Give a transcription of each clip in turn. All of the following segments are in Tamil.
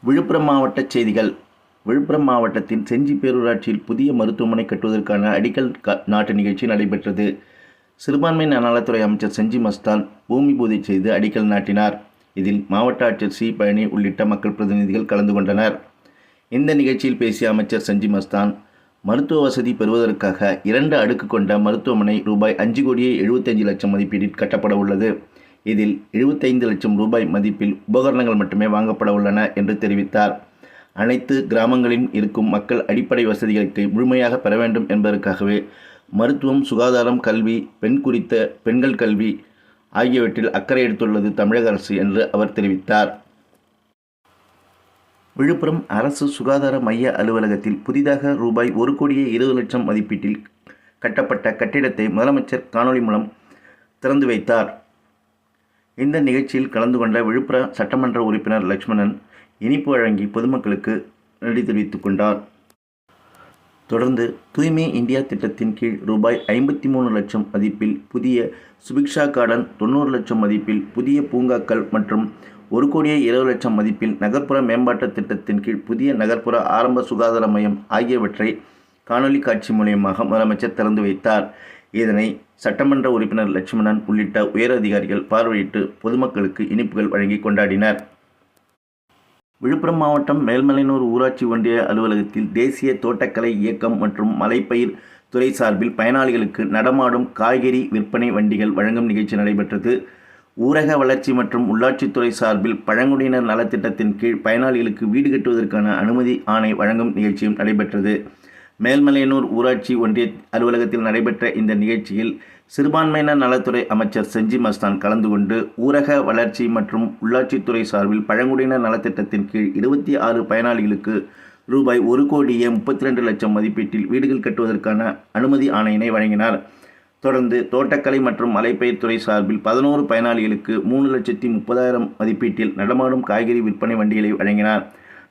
விழுப்புரம் மாவட்ட செய்திகள். விழுப்புரம் மாவட்டத்தின் செஞ்சி பேரூராட்சியில் புதிய மருத்துவமனை கட்டுவதற்கான அடிக்கல் க- நாட்டு நிகழ்ச்சி நடைபெற்றது. சிறுபான்மை நலத்துறை அமைச்சர் செஞ்சி மஸ்தான் பூமி பூஜை செய்து அடிக்கல் நாட்டினார். இதில் மாவட்ட ஆட்சியர் சி பழனி உள்ளிட்ட மக்கள் பிரதிநிதிகள் கலந்து கொண்டனர். இந்த நிகழ்ச்சியில் பேசிய அமைச்சர் செஞ்சி மஸ்தான் மருத்துவ வசதி பெறுவதற்காக இரண்டு அடுக்கு கொண்ட மருத்துவமனை ரூபாய் அஞ்சு கோடியே எழுபத்தஞ்சு லட்சம் மதிப்பீட்டில் கட்டப்பட உள்ளது. இதில் எழுபத்தைந்து லட்சம் ரூபாய் மதிப்பில் உபகரணங்கள் மட்டுமே வாங்கப்பட உள்ளன என்று தெரிவித்தார். அனைத்து கிராமங்களிலும் இருக்கும் மக்கள் அடிப்படை வசதிகளுக்கு முழுமையாக பெற வேண்டும் என்பதற்காகவே மருத்துவம் சுகாதாரம் கல்வி பெண் குறித்த பெண்கள் கல்வி ஆகியவற்றில் அக்கறை எடுத்துள்ளது தமிழக அரசு என்று அவர் தெரிவித்தார். விழுப்புரம் அரசு சுகாதார மைய அலுவலகத்தில் புதிதாக ரூபாய் ஒரு கோடியே இருபது லட்சம் மதிப்பீட்டில் கட்டப்பட்ட கட்டிடத்தை முதலமைச்சர் காணொளி மூலம் திறந்து வைத்தார். இந்த நிகழ்ச்சியில் கலந்து கொண்ட விழுப்புரம் சட்டமன்ற உறுப்பினர் லட்சுமணன் இனிப்பு வழங்கி பொதுமக்களுக்கு நன்றி தெரிவித்துக் கொண்டார். தொடர்ந்து தூய்மை இந்தியா திட்டத்தின் கீழ் ரூபாய் ஐம்பத்தி மூணு லட்சம் மதிப்பில் புதிய சுபிக்ஷா கார்டன் தொண்ணூறு லட்சம் மதிப்பில் புதிய பூங்காக்கள் மற்றும் ஒரு கோடியே இருபது லட்சம் மதிப்பில் நகர்ப்புற மேம்பாட்டு திட்டத்தின் கீழ் புதிய நகர்ப்புற ஆரம்ப சுகாதார மையம் ஆகியவற்றை காணொலி காட்சி மூலியமாக முதலமைச்சர் திறந்து வைத்தார். இதனை சட்டமன்ற உறுப்பினர் லட்சுமணன் உள்ளிட்ட உயர் அதிகாரிகள் பார்வையிட்டு பொதுமக்களுக்கு இனிப்புகள் வழங்கி கொண்டாடினர். விழுப்புரம் மாவட்டம் மேல்மலையனூர் ஊராட்சி ஒன்றிய அலுவலகத்தில் தேசிய தோட்டக்கலை இயக்கம் மற்றும் மலைப்பயிர் துறை சார்பில் பயனாளிகளுக்கு நடமாடும் காய்கறி விற்பனை வண்டிகள் வழங்கும் நிகழ்ச்சி நடைபெற்றது. ஊரக வளர்ச்சி மற்றும் உள்ளாட்சித்துறை சார்பில் பழங்குடியினர் நலத்திட்டத்தின் கீழ் பயனாளிகளுக்கு வீடு கட்டுவதற்கான அனுமதி ஆணை வழங்கும் நிகழ்ச்சியும் நடைபெற்றது. மேல்மலையனூர் ஊராட்சி ஒன்றிய அலுவலகத்தில் நடைபெற்ற இந்த நிகழ்ச்சியில் சிறுபான்மையினர் நலத்துறை அமைச்சர் செஞ்சி மஸ்தான் கலந்து கொண்டு ஊரக வளர்ச்சி மற்றும் உள்ளாட்சித்துறை சார்பில் பழங்குடியினர் நலத்திட்டத்தின் கீழ் இருபத்தி ஆறு பயனாளிகளுக்கு ரூபாய் ஒரு கோடியே முப்பத்தி ரெண்டு லட்சம் மதிப்பீட்டில் வீடுகள் கட்டுவதற்கான அனுமதி ஆணையினை வழங்கினார். தொடர்ந்து தோட்டக்கலை மற்றும் மலைப்பயிர்த்துறை சார்பில் பதினோரு பயனாளிகளுக்கு மூணு லட்சத்தி முப்பதாயிரம் மதிப்பீட்டில் நடமாடும் காய்கறி விற்பனை வண்டிகளை வழங்கினார்.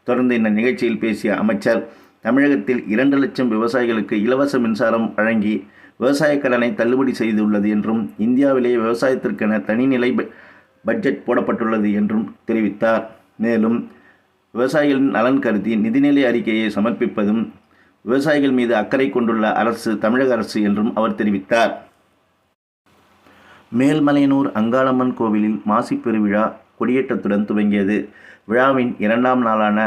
தொடர்ந்து இந்த நிகழ்ச்சியில் பேசிய அமைச்சர் தமிழகத்தில் இரண்டு லட்சம் விவசாயிகளுக்கு இலவச மின்சாரம் வழங்கி விவசாய கடனை தள்ளுபடி செய்துள்ளது என்றும் இந்தியாவிலேயே விவசாயத்திற்கென தனிநிலை பட்ஜெட் போடப்பட்டுள்ளது என்றும் தெரிவித்தார். மேலும் விவசாயிகளின் நலன் கருதி நிதிநிலை அறிக்கையை சமர்ப்பிப்பதும் விவசாயிகள் மீது அக்கறை கொண்டுள்ள அரசு தமிழக அரசு என்றும் அவர் தெரிவித்தார். மேல்மலையனூர் அங்காளம்மன் கோவிலில் மாசி பெருவிழா கொடியேற்றத்துடன் துவங்கியது. விழாவின் இரண்டாம் நாளான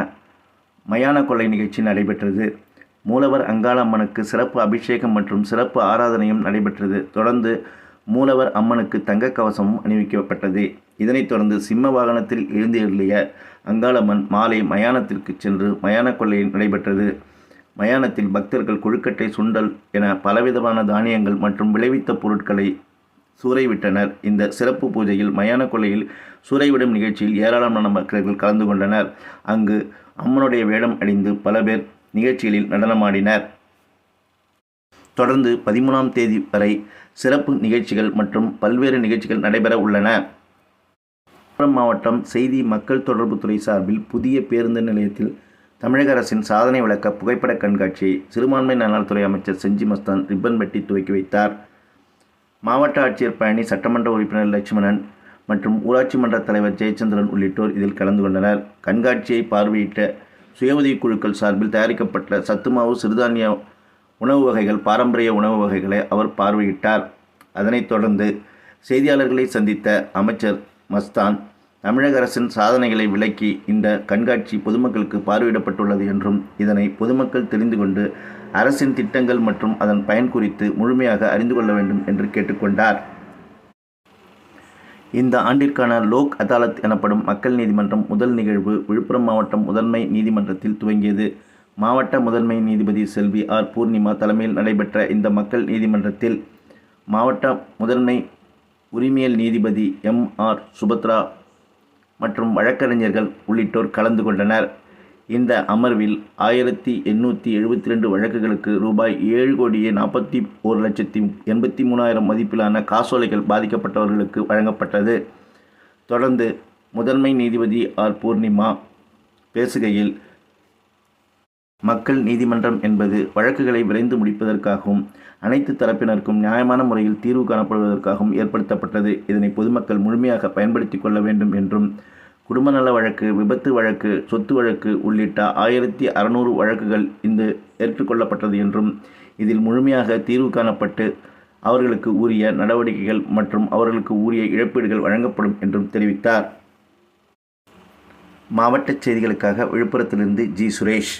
மயான கொள்ளை நிகழ்ச்சி நடைபெற்றது. மூலவர் அங்காளம்மனுக்கு சிறப்பு அபிஷேகம் மற்றும் சிறப்பு ஆராதனையும் நடைபெற்றது. தொடர்ந்து மூலவர் அம்மனுக்கு தங்க கவசமும் அணிவிக்கப்பட்டது. இதனைத் தொடர்ந்து சிம்ம வாகனத்தில் எழுந்தருளிய அங்காளம்மன் மாலை மயானத்திற்கு சென்று மயான கொள்ளை நடைபெற்றது. மயானத்தில் பக்தர்கள் கொழுக்கட்டை சுண்டல் என பலவிதமான தானியங்கள் மற்றும் விளைவித்த பொருட்களை சூறைவிட்டனர். இந்த சிறப்பு பூஜையில் மயான கொள்ளையில் சூறைவிடும் நிகழ்ச்சியில் ஏராளமான மக்கள் கலந்து கொண்டனர். அங்கு அம்மனுடைய வேடம் அணிந்து பல பேர் நிகழ்ச்சிகளில் நடனமாடினர். தொடர்ந்து பதிமூணாம் தேதி வரை சிறப்பு நிகழ்ச்சிகள் மற்றும் பல்வேறு நிகழ்ச்சிகள் நடைபெற உள்ளன. விழுப்புரம் மாவட்டம் செய்தி மக்கள் தொடர்புத்துறை சார்பில் புதிய பேருந்து நிலையத்தில் தமிழக அரசின் சாதனை விளக்க புகைப்பட கண்காட்சியை சிறுபான்மை நலத்துறை அமைச்சர் செஞ்சி மஸ்தான் ரிப்பன் வெட்டி துவக்கி வைத்தார். மாவட்ட ஆட்சியர் பழனி சட்டமன்ற உறுப்பினர் லட்சுமணன் மற்றும் ஊராட்சி மன்ற தலைவர் ஜெயச்சந்திரன் உள்ளிட்டோர் இதில் கலந்து கொண்டனர். கண்காட்சியை பார்வையிட்ட சுய உதவிக் குழுக்கள் சார்பில் தயாரிக்கப்பட்ட சத்துமாவு சிறுதானிய உணவு வகைகள் பாரம்பரிய உணவு வகைகளை அவர் பார்வையிட்டார். அதனைத் தொடர்ந்து செய்தியாளர்களை சந்தித்த அமைச்சர் மஸ்தான் தமிழக அரசின் சாதனைகளை விளக்கி இந்த கண்காட்சி பொதுமக்களுக்கு பார்வையிடப்பட்டுள்ளது என்றும் இதனை பொதுமக்கள் தெரிந்து கொண்டு அரசின் திட்டங்கள் மற்றும் அதன் பயன் குறித்து முழுமையாக அறிந்து கொள்ள வேண்டும் என்று கேட்டுக்கொண்டார். இந்த ஆண்டிற்கான லோக் அதாலத் எனப்படும் மக்கள் நீதிமன்றம் முதல் நிகழ்வு விழுப்புரம் மாவட்டம் முதன்மை நீதிமன்றத்தில் துவங்கியது. மாவட்ட முதன்மை நீதிபதி செல்வி ஆர். பூர்ணிமா தலைமையில் நடைபெற்ற இந்த மக்கள் நீதிமன்றத்தில் மாவட்ட முதன்மை உரிமையல் நீதிபதி எம். ஆர். சுபத்ரா மற்றும் வழக்கறிஞர்கள் உள்ளிட்டோர் கலந்து கொண்டனர். இந்த அமர்வில் ஆயிரத்தி எண்ணூற்றி எழுபத்தி ரெண்டு வழக்குகளுக்கு ரூபாய் ஏழு கோடியே நாற்பத்தி ஒரு லட்சத்தி எண்பத்தி மூணாயிரம் மதிப்பிலான காசோலைகள் பாதிக்கப்பட்டவர்களுக்கு வழங்கப்பட்டது. தொடர்ந்து முதன்மை நீதிபதி ஆர். பூர்ணிமா பேசுகையில் மக்கள் நீதிமன்றம் என்பது வழக்குகளை விரைந்து முடிப்பதற்காகவும் அனைத்து தரப்பினருக்கும் நியாயமான முறையில் தீர்வு காணப்படுவதற்காகவும் ஏற்படுத்தப்பட்டது. இதனை பொதுமக்கள் முழுமையாக பயன்படுத்திக் கொள்ள வேண்டும் என்றும் குடும்ப நல வழக்கு விபத்து வழக்கு சொத்து வழக்கு உள்ளிட்ட ஆயிரத்தி அறநூறு வழக்குகள் இந்த ஏற்றுக்கொள்ளப்பட்டது என்றும் இதில் முழுமையாக தீர்வு காணப்பட்டு அவர்களுக்கு உரிய நடவடிக்கைகள் மற்றும் அவர்களுக்கு உரிய இழப்பீடுகள் வழங்கப்படும் என்றும் தெரிவித்தார். மாவட்ட செய்திகளுக்காக விழுப்புரத்திலிருந்து ஜி. சுரேஷ்.